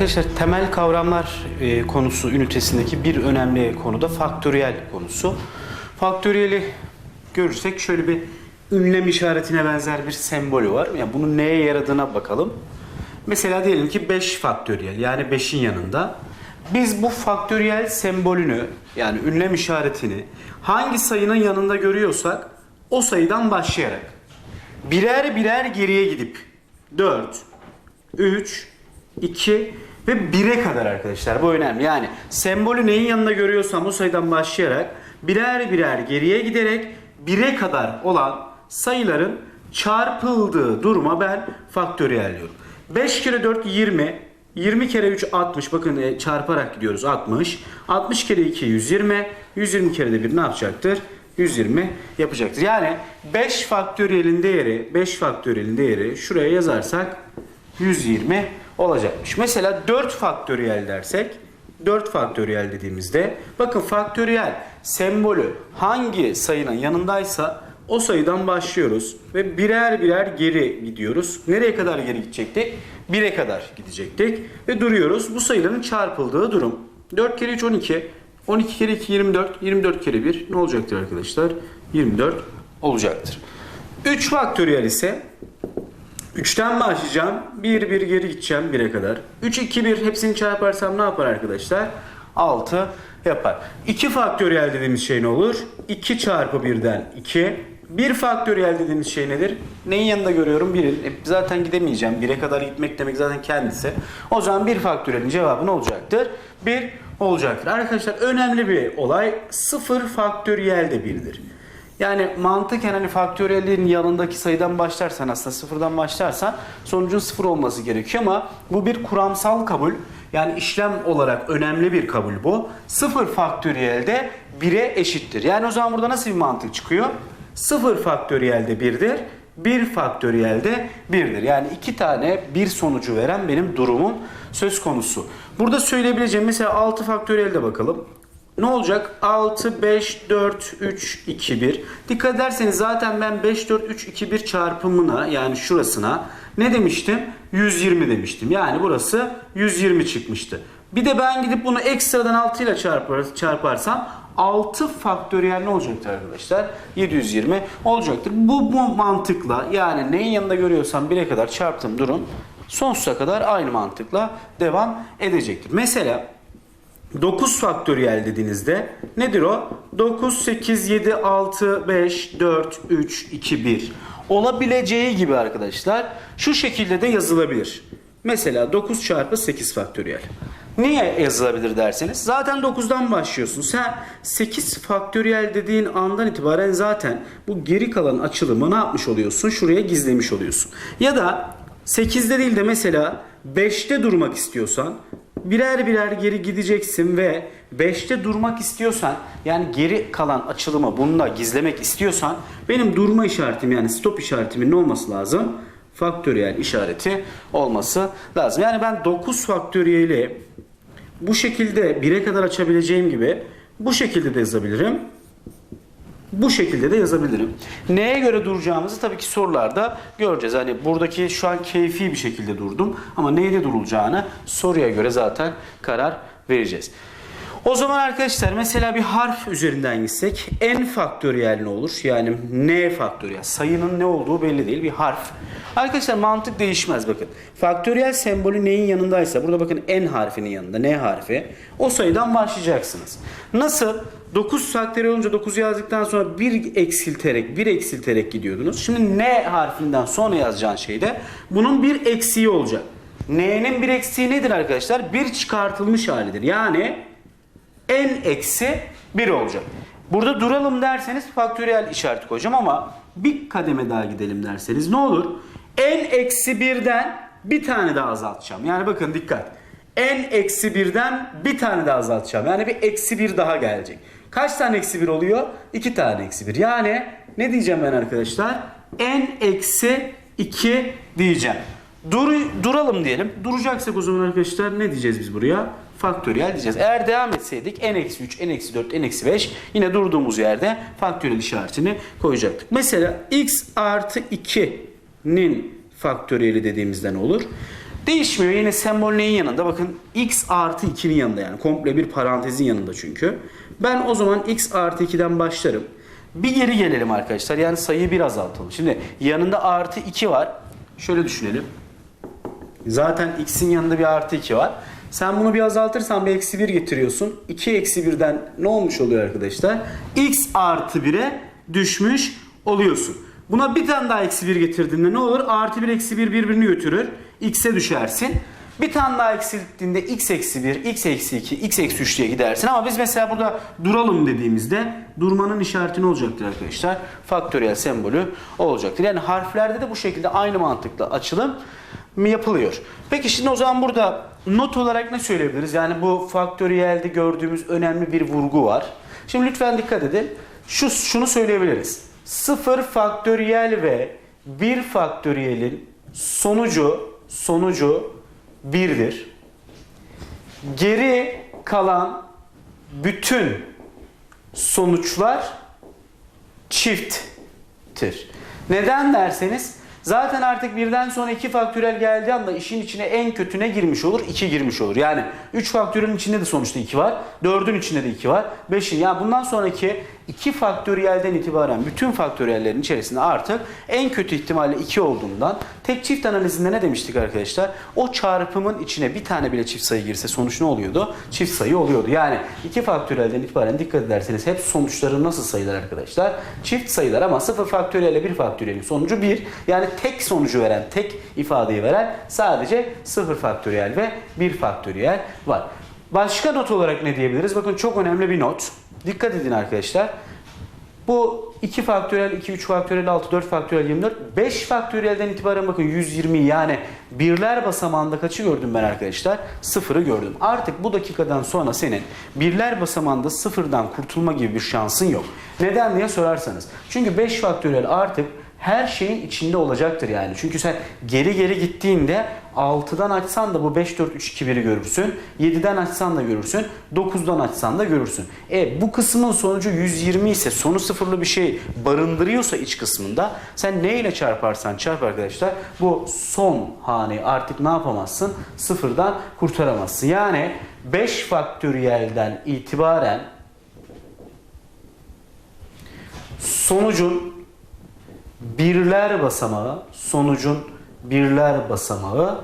Arkadaşlar temel kavramlar e, konusu ünitesindeki bir önemli konu da faktöriyel konusu. Faktöriyeli görürsek şöyle bir ünlem işaretine benzer bir sembolü var. Yani bunun neye yaradığına bakalım. Mesela diyelim ki 5 faktöriyel yani 5'in yanında. Biz bu faktöriyel sembolünü yani ünlem işaretini hangi sayının yanında görüyorsak o sayıdan başlayarak birer birer geriye gidip 4, 3, 2 ve 1'e kadar arkadaşlar. Bu önemli. Yani sembolü neyin yanında görüyorsam o sayıdan başlayarak birer birer geriye giderek 1'e kadar olan sayıların çarpıldığı duruma ben faktöriyel diyorum. 5 kere 4 20, 20 kere 3 60. Bakın e, çarparak gidiyoruz 60. 60 kere 2 120, 120 kere de 1 ne yapacaktır? 120 yapacaktır. Yani 5 faktöriyelin değeri, 5 faktöriyelin değeri şuraya yazarsak 120 olacakmış. Mesela 4 faktöriyel dersek 4 faktöriyel dediğimizde bakın faktöriyel sembolü hangi sayının yanındaysa o sayıdan başlıyoruz ve birer birer geri gidiyoruz. Nereye kadar geri gidecektik? 1'e kadar gidecektik ve duruyoruz. Bu sayıların çarpıldığı durum. 4 kere 3 12, 12 kere 2 24, 24 kere 1 ne olacaktır arkadaşlar? 24 olacaktır. 3 faktöriyel ise 3'ten başlayacağım. 1 1 geri gideceğim 1'e kadar. 3 2 1 hepsini çarparsam ne yapar arkadaşlar? 6 yapar. 2 faktöriyel dediğimiz şey ne olur? 2 çarpı 1'den 2. 1 faktöriyel dediğimiz şey nedir? Neyin yanında görüyorum? 1'in. E, zaten gidemeyeceğim. 1'e kadar gitmek demek zaten kendisi. O zaman 1 faktöriyelin cevabı ne olacaktır? 1 olacaktır. Arkadaşlar önemli bir olay. 0 faktöriyel de 1'dir. Yani mantıken hani faktöriyelin yanındaki sayıdan başlarsan aslında sıfırdan başlarsan sonucun sıfır olması gerekiyor ama bu bir kuramsal kabul. Yani işlem olarak önemli bir kabul bu. Sıfır faktöriyel de 1'e eşittir. Yani o zaman burada nasıl bir mantık çıkıyor? Sıfır faktöriyel de 1'dir. 1 faktöriyel de 1'dir. Yani iki tane bir sonucu veren benim durumum söz konusu. Burada söyleyebileceğim mesela 6 faktöriyel de bakalım. Ne olacak? 6, 5, 4, 3, 2, 1. Dikkat ederseniz zaten ben 5, 4, 3, 2, 1 çarpımına yani şurasına ne demiştim? 120 demiştim. Yani burası 120 çıkmıştı. Bir de ben gidip bunu ekstradan 6 ile çarpar, çarparsam 6 faktöriyel ne olacaktır arkadaşlar? 720 olacaktır. Bu, bu mantıkla yani neyin yanında görüyorsam 1'e kadar çarptığım durum sonsuza kadar aynı mantıkla devam edecektir. Mesela 9 faktöriyel dediğinizde nedir o? 9, 8, 7, 6, 5, 4, 3, 2, 1. Olabileceği gibi arkadaşlar şu şekilde de yazılabilir. Mesela 9 çarpı 8 faktöriyel. Niye yazılabilir derseniz zaten 9'dan başlıyorsun. Sen 8 faktöriyel dediğin andan itibaren zaten bu geri kalan açılımı ne yapmış oluyorsun? Şuraya gizlemiş oluyorsun. Ya da 8'de değil de mesela 5'te durmak istiyorsan birer birer geri gideceksin ve 5'te durmak istiyorsan yani geri kalan açılımı bununla gizlemek istiyorsan benim durma işaretim yani stop işaretimin ne olması lazım? Faktöriyel işareti olması lazım. Yani ben 9 faktöriyeli bu şekilde 1'e kadar açabileceğim gibi bu şekilde de yazabilirim. Bu şekilde de yazabilirim. Neye göre duracağımızı tabii ki sorularda göreceğiz. Hani buradaki şu an keyfi bir şekilde durdum ama neyde durulacağını soruya göre zaten karar vereceğiz. O zaman arkadaşlar mesela bir harf üzerinden gitsek n faktöriyel ne olur? Yani n faktöriyel. Sayının ne olduğu belli değil bir harf. Arkadaşlar mantık değişmez bakın. Faktöriyel sembolü neyin yanındaysa burada bakın n harfinin yanında n harfi. O sayıdan başlayacaksınız. Nasıl? 9 faktöriyel olunca 9 yazdıktan sonra 1 eksilterek 1 eksilterek gidiyordunuz. Şimdi n harfinden sonra yazacağın şeyde bunun bir eksiği olacak. N'nin bir eksiği nedir arkadaşlar? Bir çıkartılmış halidir. Yani n eksi 1 olacak. Burada duralım derseniz faktöriyel işareti koyacağım ama bir kademe daha gidelim derseniz ne olur? n eksi 1'den bir tane daha azaltacağım. Yani bakın dikkat. n eksi 1'den bir tane daha azaltacağım. Yani bir eksi 1 daha gelecek. Kaç tane eksi 1 oluyor? 2 tane eksi 1. Yani ne diyeceğim ben arkadaşlar? n eksi 2 diyeceğim. Dur, duralım diyelim. Duracaksak o zaman arkadaşlar ne diyeceğiz biz buraya? Faktöriyel diyeceğiz. Eğer devam etseydik n-3, n-4, n-5 yine durduğumuz yerde faktöriyel işaretini koyacaktık. Mesela x artı 2'nin faktöriyeli dediğimizde ne olur? Değişmiyor. Yine sembol neyin yanında? Bakın x artı 2'nin yanında yani. Komple bir parantezin yanında çünkü. Ben o zaman x artı 2'den başlarım. Bir geri gelelim arkadaşlar. Yani sayıyı bir azaltalım. Şimdi yanında artı 2 var. Şöyle düşünelim. Zaten x'in yanında bir artı 2 var. Sen bunu bir azaltırsan bir eksi 1 getiriyorsun. 2 eksi 1'den ne olmuş oluyor arkadaşlar? x artı 1'e düşmüş oluyorsun. Buna bir tane daha eksi 1 getirdiğinde ne olur? Artı 1 eksi 1 birbirini götürür. x'e düşersin. Bir tane daha eksilttiğinde x eksi 1, x eksi 2, x eksi 3 diye gidersin. Ama biz mesela burada duralım dediğimizde durmanın işareti ne olacaktır arkadaşlar? Faktöriyel sembolü olacaktır. Yani harflerde de bu şekilde aynı mantıkla açılım yapılıyor. Peki şimdi o zaman burada not olarak ne söyleyebiliriz? Yani bu faktöriyelde gördüğümüz önemli bir vurgu var. Şimdi lütfen dikkat edin. Şu şunu söyleyebiliriz. 0 faktöriyel ve 1 faktöriyelin sonucu sonucu 1'dir. Geri kalan bütün sonuçlar çifttir. Neden derseniz zaten artık birden sonra iki faktörel geldiği anda işin içine en kötüne girmiş olur, 2 girmiş olur. Yani 3 faktörün içinde de sonuçta 2 var, 4'ün içinde de 2 var, 5'in. Yani bundan sonraki 2 faktöriyelden itibaren bütün faktöriyellerin içerisinde artık en kötü ihtimalle 2 olduğundan tek çift analizinde ne demiştik arkadaşlar? O çarpımın içine bir tane bile çift sayı girse sonuç ne oluyordu? Çift sayı oluyordu. Yani 2 faktöriyelden itibaren dikkat ederseniz hep sonuçları nasıl sayılar arkadaşlar? Çift sayılar ama 0 faktöriyel ile 1 faktöriyelin sonucu 1. Yani tek sonucu veren, tek ifadeyi veren sadece 0 faktöriyel ve 1 faktöriyel var. Başka not olarak ne diyebiliriz? Bakın çok önemli bir not. Dikkat edin arkadaşlar. Bu 2 faktöriyel, 2, 3 faktöriyel, 6, 4 faktöriyel, 24. 5 faktöriyelden itibaren bakın 120 yani birler basamağında kaçı gördüm ben arkadaşlar? Sıfırı gördüm. Artık bu dakikadan sonra senin birler basamağında sıfırdan kurtulma gibi bir şansın yok. Neden diye sorarsanız. Çünkü 5 faktöriyel artık her şeyin içinde olacaktır yani. Çünkü sen geri geri gittiğinde 6'dan açsan da bu 5, 4, 3, 2, 1'i görürsün. 7'den açsan da görürsün. 9'dan açsan da görürsün. E bu kısmın sonucu 120 ise sonu sıfırlı bir şey barındırıyorsa iç kısmında sen ne ile çarparsan çarp arkadaşlar bu son hani artık ne yapamazsın? Sıfırdan kurtaramazsın. Yani 5 faktöriyelden itibaren sonucun birler basamağı, sonucun birler basamağı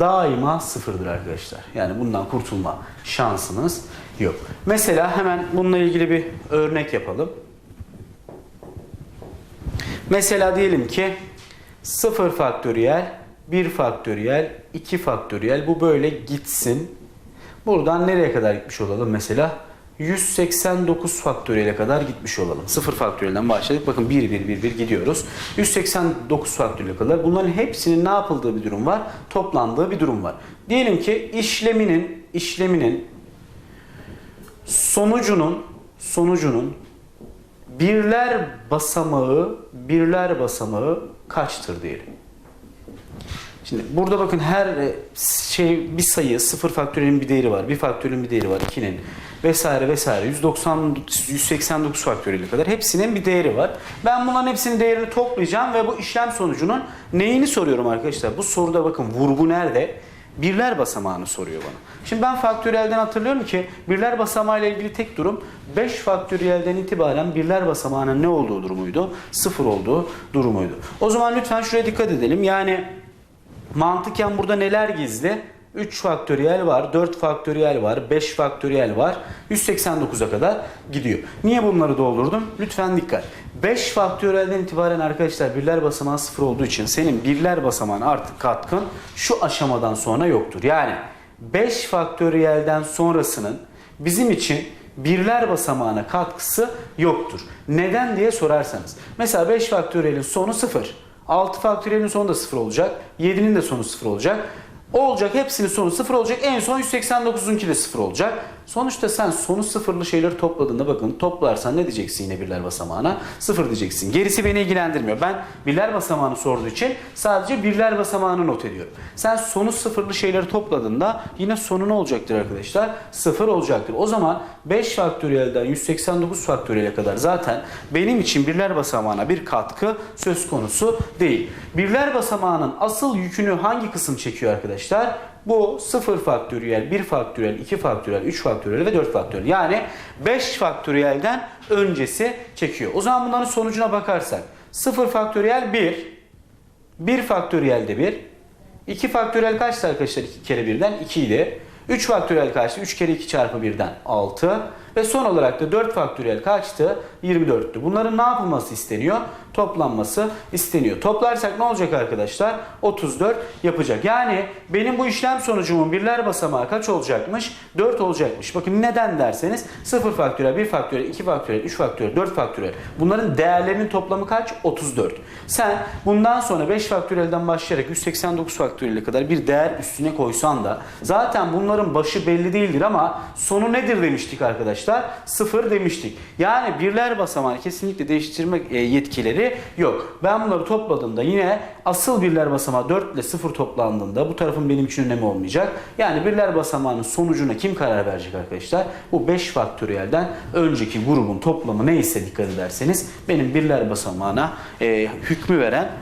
daima sıfırdır arkadaşlar. Yani bundan kurtulma şansınız yok. Mesela hemen bununla ilgili bir örnek yapalım. Mesela diyelim ki 0 faktöriyel, 1 faktöriyel, 2 faktöriyel bu böyle gitsin. Buradan nereye kadar gitmiş olalım mesela? 189 faktöriyele kadar gitmiş olalım. 0 faktöriyelden başladık. Bakın 1 1 1 1 gidiyoruz. 189 faktöriyele kadar. Bunların hepsinin ne yapıldığı bir durum var? Toplandığı bir durum var. Diyelim ki işleminin işleminin sonucunun sonucunun birler basamağı birler basamağı kaçtır diyelim. Şimdi burada bakın her e, şey bir sayı sıfır faktörünün bir değeri var. Bir faktörün bir değeri var. 2'nin vesaire vesaire 190 189 faktörüyle kadar hepsinin bir değeri var. Ben bunların hepsinin değerini toplayacağım ve bu işlem sonucunun neyini soruyorum arkadaşlar? Bu soruda bakın vurgu nerede? Birler basamağını soruyor bana. Şimdi ben faktöriyelden hatırlıyorum ki birler basamağı ile ilgili tek durum 5 faktöriyelden itibaren birler basamağının ne olduğu durumuydu? Sıfır olduğu durumuydu. O zaman lütfen şuraya dikkat edelim. Yani Mantıken burada neler gizli? 3 faktöriyel var, 4 faktöriyel var, 5 faktöriyel var. 189'a kadar gidiyor. Niye bunları doldurdum? Lütfen dikkat. 5 faktöriyelden itibaren arkadaşlar birler basamağı 0 olduğu için senin birler basamağın artık katkın şu aşamadan sonra yoktur. Yani 5 faktöriyelden sonrasının bizim için birler basamağına katkısı yoktur. Neden diye sorarsanız. Mesela 5 faktöriyelin sonu 0. 6 faktöriyelin sonu da 0 olacak. 7'nin de sonu 0 olacak. Olacak hepsinin sonu sıfır olacak. En son 189'unki de sıfır olacak. Sonuçta sen sonu sıfırlı şeyleri topladığında bakın toplarsan ne diyeceksin yine birler basamağına? Sıfır diyeceksin. Gerisi beni ilgilendirmiyor. Ben birler basamağını sorduğu için sadece birler basamağını not ediyorum. Sen sonu sıfırlı şeyleri topladığında yine sonu ne olacaktır arkadaşlar? Sıfır olacaktır. O zaman 5 faktöriyelden 189 faktöriyele kadar zaten benim için birler basamağına bir katkı söz konusu değil. Birler basamağının asıl yükünü hangi kısım çekiyor arkadaşlar? Bu 0 faktöriyel, 1 faktöriyel, 2 faktöriyel, 3 faktöriyel ve 4 faktöriyel. Yani 5 faktöriyelden öncesi çekiyor. O zaman bunların sonucuna bakarsak 0 faktöriyel 1, 1 faktöriyel de 1, 2 faktöriyel kaçtı arkadaşlar 2 kere 1'den? 2 idi. 3 faktöriyel kaçtı? 3 kere 2 çarpı 1'den 6. Ve son olarak da 4 faktöriyel kaçtı? 24'tü. Bunların ne yapılması isteniyor? Toplanması isteniyor. Toplarsak ne olacak arkadaşlar? 34 yapacak. Yani benim bu işlem sonucumun birler basamağı kaç olacakmış? 4 olacakmış. Bakın neden derseniz 0 faktöriyel, 1 faktöriyel, 2 faktöriyel, 3 faktöriyel, 4 faktöriyel. Bunların değerlerinin toplamı kaç? 34. Sen bundan sonra 5 faktöriyelden başlayarak 189 faktöriyele kadar bir değer üstüne koysan da zaten bunların başı belli değildir ama sonu nedir demiştik arkadaşlar? 0 demiştik. Yani birler basamağı kesinlikle değiştirme e, yetkileri yok. Ben bunları topladığımda yine asıl birler basamağı 4 ile 0 toplandığında bu tarafın benim için önemi olmayacak. Yani birler basamağının sonucuna kim karar verecek arkadaşlar? Bu 5 faktöriyelden önceki grubun toplamı neyse dikkat ederseniz benim birler basamağına e, hükmü veren